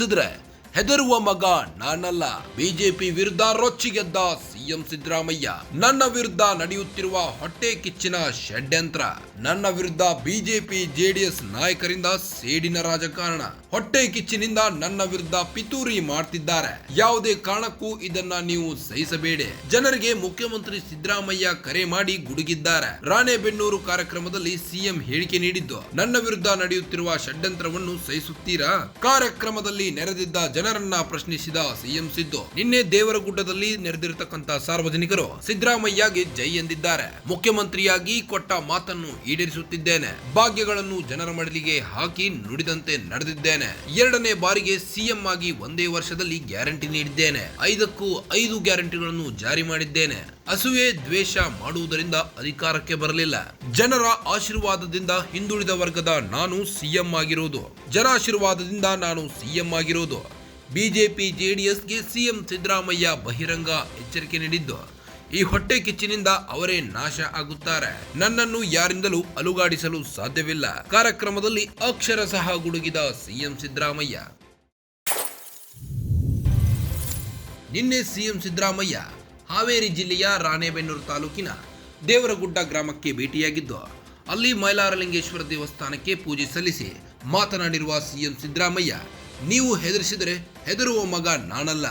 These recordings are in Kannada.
ಹೆದರ್ಸಿದ್ರೆ ಹೆದರುವ ಮಗ ನಾನಲ್ಲ. ಬಿಜೆಪಿ ವಿರುದ್ಧ ರೊಚ್ಚಿಗೆದ್ದ ಸಿಎಂ ಸಿದ್ದರಾಮಯ್ಯ. ನನ್ನ ವಿರುದ್ಧ ನಡೆಯುತ್ತಿರುವ ಹೊಟ್ಟೆ ಕಿಚ್ಚಿನ ಷಡ್ಯಂತ್ರ. ನನ್ನ ವಿರುದ್ಧ ಬಿಜೆಪಿ, ಜೆಡಿಎಸ್ ನಾಯಕರಿಂದ ಸೇಡಿನ ರಾಜಕಾರಣ. ಹೊಟ್ಟೆ ಕಿಚ್ಚಿನಿಂದ ನನ್ನ ವಿರುದ್ಧ ಪಿತೂರಿ ಮಾಡ್ತಿದ್ದಾರೆ. ಯಾವುದೇ ಕಾರಣಕ್ಕೂ ಇದನ್ನ ನೀವು ಸಹಿಸಬೇಡಿ. ಜನರಿಗೆ ಮುಖ್ಯಮಂತ್ರಿ ಸಿದ್ದರಾಮಯ್ಯ ಕರೆ ಮಾಡಿ ಗುಡುಗಿದ್ದಾರೆ. ರಾಣೆಬೆನ್ನೂರು ಕಾರ್ಯಕ್ರಮದಲ್ಲಿ ಸಿಎಂ ಹೇಳಿಕೆ ನೀಡಿದ್ದು, ನನ್ನ ವಿರುದ್ಧ ನಡೆಯುತ್ತಿರುವ ಷಡ್ಯಂತ್ರವನ್ನು ಸಹಿಸುತ್ತೀರಾ? ಕಾರ್ಯಕ್ರಮದಲ್ಲಿ ನೆರೆದಿದ್ದ ಜನರನ್ನ ಪ್ರಶ್ನಿಸಿದ ಸಿಎಂ ಸಿದ್ದು, ನಿನ್ನೆ ದೇವರಗುಡ್ಡದಲ್ಲಿ ನೆರೆದಿರತಕ್ಕಂತ ಸಾರ್ವಜನಿಕರು ಸಿದ್ದರಾಮಯ್ಯಗೆ ಜೈ ಎಂದಿದ್ದಾರೆ. ಮುಖ್ಯಮಂತ್ರಿಯಾಗಿ ಕೊಟ್ಟ ಮಾತನ್ನು ಈಡೇರಿಸುತ್ತಿದ್ದೇನೆ. ಭಾಗ್ಯಗಳನ್ನು ಜನರ ಮಡಲಿಗೆ ಹಾಕಿ ನುಡಿದಂತೆ ನಡೆದಿದ್ದೇನೆ. ಎರಡನೇ ಬಾರಿಗೆ ಸಿಎಂ ಆಗಿ ಒಂದೇ ವರ್ಷದಲ್ಲಿ ಗ್ಯಾರಂಟಿ ನೀಡಿದ್ದೇನೆ. ಐದಕ್ಕೂ ಐದು ಗ್ಯಾರಂಟಿಗಳನ್ನು ಜಾರಿ ಮಾಡಿದ್ದೇನೆ. ಅಸುವೆ ದ್ವೇಷ ಮಾಡುವುದರಿಂದ ಅಧಿಕಾರಕ್ಕೆ ಬರಲಿಲ್ಲ. ಜನರ ಆಶೀರ್ವಾದದಿಂದ ಹಿಂದುಳಿದ ವರ್ಗದ ನಾನು ಸಿಎಂ ಆಗಿರುವುದು ಜನಾಶೀರ್ವಾದದಿಂದ ನಾನು ಸಿಎಂ ಆಗಿರುವುದು ಬಿಜೆಪಿ ಜೆಡಿಎಸ್ಗೆ ಸಿಎಂ ಸಿದ್ದರಾಮಯ್ಯ ಬಹಿರಂಗ ಎಚ್ಚರಿಕೆ ನೀಡಿದ್ದು. ಈ ಹೊಟ್ಟೆ ಕಿಚ್ಚಿನಿಂದ ಅವರೇ ನಾಶ ಆಗುತ್ತಾರೆ. ನನ್ನನ್ನು ಯಾರಿಂದಲೂ ಅಲುಗಾಡಿಸಲು ಸಾಧ್ಯವಿಲ್ಲ. ಕಾರ್ಯಕ್ರಮದಲ್ಲಿ ಅಕ್ಷರ ಸಹ ಗುಡುಗಿದ ಸಿಎಂ ಸಿದ್ದರಾಮಯ್ಯ. ನಿನ್ನೆ ಸಿಎಂ ಸಿದ್ದರಾಮಯ್ಯ ಹಾವೇರಿ ಜಿಲ್ಲೆಯ ರಾಣೆಬೆನ್ನೂರು ತಾಲೂಕಿನ ದೇವರಗುಡ್ಡ ಗ್ರಾಮಕ್ಕೆ ಭೇಟಿಯಾಗಿದ್ದು, ಅಲ್ಲಿ ಮೈಲಾರಲಿಂಗೇಶ್ವರ ದೇವಸ್ಥಾನಕ್ಕೆ ಪೂಜೆ ಸಲ್ಲಿಸಿ ಮಾತನಾಡಿರುವ ಸಿಎಂ ಸಿದ್ದರಾಮಯ್ಯ, ನೀವು ಹೆದರಿಸಿದರೆ ಹೆದರುವ ಮಗ ನಾನಲ್ಲ.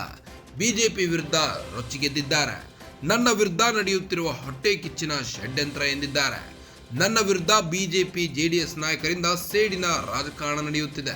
ಬಿಜೆಪಿ ವಿರುದ್ಧ ರೊಚ್ಚಿಗೆದ್ದಿದ್ದಾರೆ. ನನ್ನ ವಿರುದ್ಧ ನಡೆಯುತ್ತಿರುವ ಹೊಟ್ಟೆ ಕಿಚ್ಚಿನ ಷಡ್ಯಂತ್ರ ಎಂದಿದ್ದಾರೆ. ನನ್ನ ವಿರುದ್ಧ ಬಿಜೆಪಿ ಜೆಡಿಎಸ್ ನಾಯಕರಿಂದ ಸೇಡಿನ ರಾಜಕಾರಣ ನಡೆಯುತ್ತಿದೆ.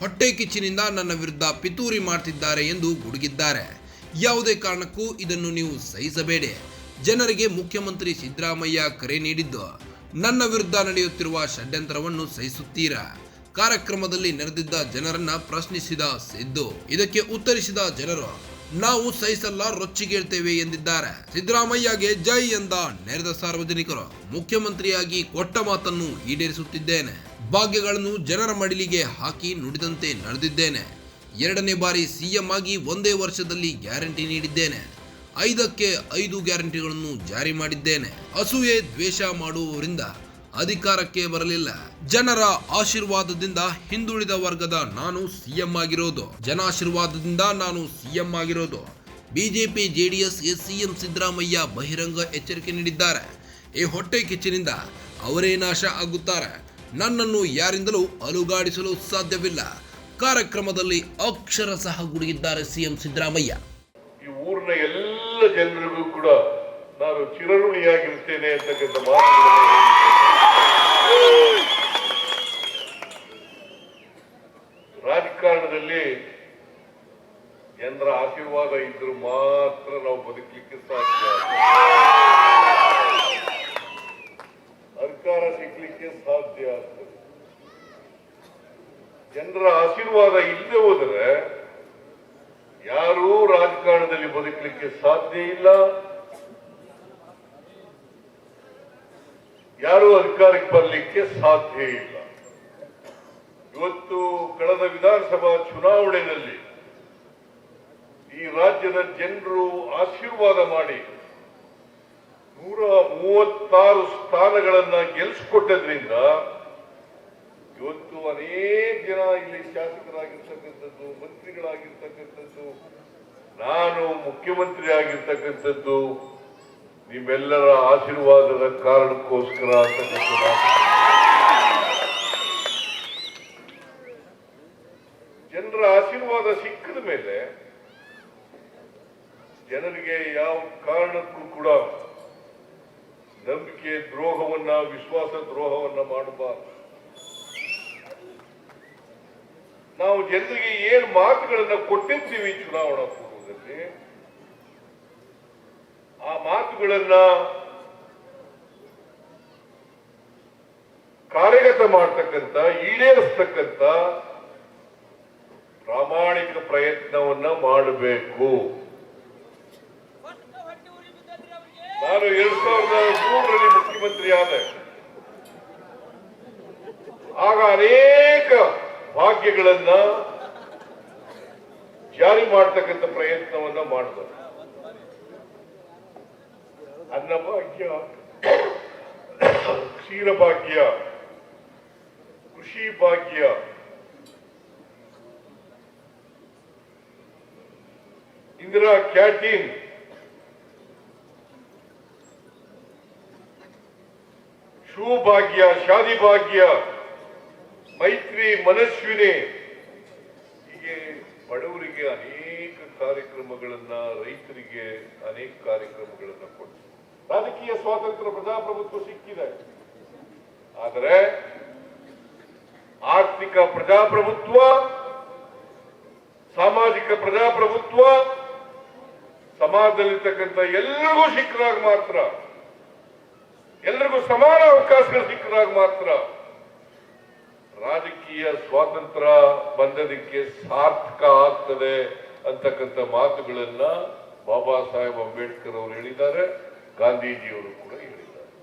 ಹೊಟ್ಟೆ ಕಿಚ್ಚಿನಿಂದ ನನ್ನ ವಿರುದ್ಧ ಪಿತೂರಿ ಮಾಡ್ತಿದ್ದಾರೆ ಎಂದು ಗುಡುಗಿದ್ದಾರೆ. ಯಾವುದೇ ಕಾರಣಕ್ಕೂ ಇದನ್ನು ನೀವು ಸಹಿಸಬೇಡಿ. ಜನರಿಗೆ ಮುಖ್ಯಮಂತ್ರಿ ಸಿದ್ದರಾಮಯ್ಯ ಕರೆ ನೀಡಿದ್ದು, ನನ್ನ ವಿರುದ್ಧ ನಡೆಯುತ್ತಿರುವ ಷಡ್ಯಂತ್ರವನ್ನು ಸಹಿಸುತ್ತೀರಾ? ಕಾರ್ಯಕ್ರಮದಲ್ಲಿ ನೆರೆದಿದ್ದ ಜನರನ್ನ ಪ್ರಶ್ನಿಸಿದ ಸಿದ್ದು, ಇದಕ್ಕೆ ಉತ್ತರಿಸಿದ ಜನರು ನಾವು ಸಹಿಸಲ್ಲ ರೊಚ್ಚಿಗೇಳ್ತೇವೆ ಎಂದಿದ್ದಾರೆ. ಸಿದ್ದರಾಮಯ್ಯಗೆ ಜೈ ಎಂದ ನೆರೆದ ಸಾರ್ವಜನಿಕರು. ಮುಖ್ಯಮಂತ್ರಿಯಾಗಿ ಕೊಟ್ಟ ಮಾತನ್ನು ಈಡೇರಿಸುತ್ತಿದ್ದೇನೆ. ಭಾಗ್ಯಗಳನ್ನು ಜನರ ಮಡಿಲಿಗೆ ಹಾಕಿ ನುಡಿದಂತೆ ನಡೆದಿದ್ದೇನೆ. ಎರಡನೇ ಬಾರಿ ಸಿಎಂ ಆಗಿ ಒಂದೇ ವರ್ಷದಲ್ಲಿ ಗ್ಯಾರಂಟಿ ನೀಡಿದ್ದೇನೆ. ಐದಕ್ಕೆ ಐದು ಗ್ಯಾರಂಟಿಗಳನ್ನು ಜಾರಿ ಮಾಡಿದ್ದೇನೆ. ಅಸೂಯೆ ದ್ವೇಷ ಮಾಡುವವರಿಂದ ಅಧಿಕಾರಕ್ಕೆ ಬರಲಿಲ್ಲ. ಜನರ ಆಶೀರ್ವಾದದಿಂದ ಹಿಂದುಳಿದ ವರ್ಗದ ನಾನು ಸಿಎಂ ಆಗಿರೋದು. ಜನ ಆಶೀರ್ವಾದದಿಂದ ನಾನು ಸಿಎಂ ಆಗಿರೋದು. ಬಿಜೆಪಿ, ಜೆಡಿಎಸ್ ಸಿಎಂ ಸಿದ್ದರಾಮಯ್ಯ ಬಹಿರಂಗ ಎಚ್ಚರಿಕೆ ನೀಡಿದ್ದಾರೆ. ಈ ಹೊಟ್ಟೆ ಕಿಚ್ಚಿನಿಂದ ಅವರೇ ನಾಶ ಆಗುತ್ತಾರೆ. ನನ್ನನ್ನು ಯಾರಿಂದಲೂ ಅಲುಗಾಡಿಸಲು ಸಾಧ್ಯವಿಲ್ಲ. ಕಾರ್ಯಕ್ರಮದಲ್ಲಿ ಅಕ್ಷರ ಸಹ ಗುಡುಗಿದ್ದಾರೆ ಸಿಎಂ ಸಿದ್ದರಾಮಯ್ಯ. ಈ ಊರಿನ ಎಲ್ಲ ಜನರಿಗೂ ಕೂಡ ನಾನು ಚಿರಋಣಿಯಾಗಿರ್ತೇನೆ ಅಂತಕ್ಕಂಥ ಮಾತುಗಳನ್ನು ರಾಜಕಾರಣದಲ್ಲಿ ಜನರ ಆಶೀರ್ವಾದ ಇದ್ರೂ ಮಾತ್ರ ನಾವು ಬದುಕಲಿಕ್ಕೆ ಸಾಧ್ಯ. ಸರ್ಕಾರ ಸಿಗ್ಲಿಕ್ಕೆ ಸಾಧ್ಯ ಆಗ್ತದೆ. ಜನರ ಆಶೀರ್ವಾದ ಇಲ್ಲದೆ ಹೋದರೆ ಯಾರೂ ರಾಜಕಾರಣದಲ್ಲಿ ಬದುಕಲಿಕ್ಕೆ ಸಾಧ್ಯ ಇಲ್ಲ. ಯಾರೂ ಅಧಿಕಾರಕ್ಕೆ ಬರಲಿಕ್ಕೆ ಸಾಧ್ಯ ಇಲ್ಲ. ಇವತ್ತು ಕಳೆದ ವಿಧಾನಸಭಾ ಚುನಾವಣೆಯಲ್ಲಿ ಈ ರಾಜ್ಯದ ಜನರು ಆಶೀರ್ವಾದ ಮಾಡಿ ನೂರ ಮೂವತ್ತಾರು ಸ್ಥಾನಗಳನ್ನ ಗೆಲ್ಲಿಸ್ಕೊಟ್ಟದ್ರಿಂದ ಇವತ್ತು ಅನೇಕ ಜನ ಇಲ್ಲಿ ಶಾಸಕರಾಗಿರ್ತಕ್ಕಂಥದ್ದು, ಮಂತ್ರಿಗಳಾಗಿರ್ತಕ್ಕಂಥದ್ದು, ನಾನು ಮುಖ್ಯಮಂತ್ರಿ ಆಗಿರ್ತಕ್ಕಂಥದ್ದು ನಿಮ್ಮೆಲ್ಲರ ಆಶೀರ್ವಾದದ ಕಾರಣಕ್ಕೋಸ್ಕರ ಜನರ ಆಶೀರ್ವಾದ ಸಿಕ್ಕಿದ ಮೇಲೆ ಜನರಿಗೆ ಯಾವ ಕಾರಣಕ್ಕೂ ಕೂಡ ನಂಬಿಕೆ ದ್ರೋಹವನ್ನ, ವಿಶ್ವಾಸ ದ್ರೋಹವನ್ನ ಮಾಡಬಾರದು. ನಾವು ಜನರಿಗೆ ಏನು ಮಾತುಗಳನ್ನ ಕೊಟ್ಟಿದ್ದೀವಿ ಚುನಾವಣಾ ಪೂರ್ವದಲ್ಲಿ ಆ ಮಾತುಗಳನ್ನ ಕಾರ್ಯಗತ ಮಾಡ್ತಕ್ಕಂಥ, ಈಡೇರಿಸ್ತಕ್ಕಂಥ ಪ್ರಾಮಾಣಿಕ ಪ್ರಯತ್ನವನ್ನ ಮಾಡಬೇಕು. ನಾನು ಎರಡ್ ಸಾವಿರದ ಮೂರರಲ್ಲಿ ಮುಖ್ಯಮಂತ್ರಿ ಆದೆ. ಆಗ ಅನೇಕ ಭಾಗ್ಯಗಳನ್ನ ಜಾರಿ ಮಾಡ್ತಕ್ಕಂಥ ಪ್ರಯತ್ನವನ್ನ ಮಾಡಿದೆ. ಅನ್ನಭಾಗ್ಯ, ಕ್ಷೀರಭಾಗ್ಯ ಕೃಷಿ ಭಾಗ್ಯ ಇಂದಿರಾ ಕ್ಯಾಟೀನ್. ಶೂ ಭಾಗ್ಯ ಶಾದಿ ಭಾಗ್ಯ ಮೈತ್ರಿ ಮನಸ್ವಿನಿ. ಹೀಗೆ ಬಡವರಿಗೆ ಅನೇಕ ಕಾರ್ಯಕ್ರಮಗಳನ್ನ, ರೈತರಿಗೆ ಅನೇಕ ಕಾರ್ಯಕ್ರಮಗಳನ್ನ ಕೊಟ್ಟು ರಾಜಕೀಯ ಸ್ವಾತಂತ್ರ್ಯ ಪ್ರಜಾಪ್ರಭುತ್ವ ಸಿಕ್ಕಿದೆ. ಆದರೆ ಆರ್ಥಿಕ ಪ್ರಜಾಪ್ರಭುತ್ವ, ಸಾಮಾಜಿಕ ಪ್ರಜಾಪ್ರಭುತ್ವ, ಸಮಾಜದಲ್ಲಿರ್ತಕ್ಕಂಥ ಎಲ್ಲರಿಗೂ ಸಿಕ್ಕದಾಗ ಮಾತ್ರ, ಎಲ್ರಿಗೂ ಸಮಾನ ಅವಕಾಶಗಳು ಸಿಕ್ಕದಾಗ ಮಾತ್ರ ರಾಜಕೀಯ ಸ್ವಾತಂತ್ರ್ಯ ಬಂದದಕ್ಕೆ ಸಾರ್ಥಕ ಆಗ್ತದೆ ಅಂತಕ್ಕಂಥ ಮಾತುಗಳನ್ನ ಬಾಬಾ ಸಾಹೇಬ್ ಅಂಬೇಡ್ಕರ್ ಅವರು ಹೇಳಿದ್ದಾರೆ. ಗಾಂಧೀಜಿಯವರು ಕೂಡ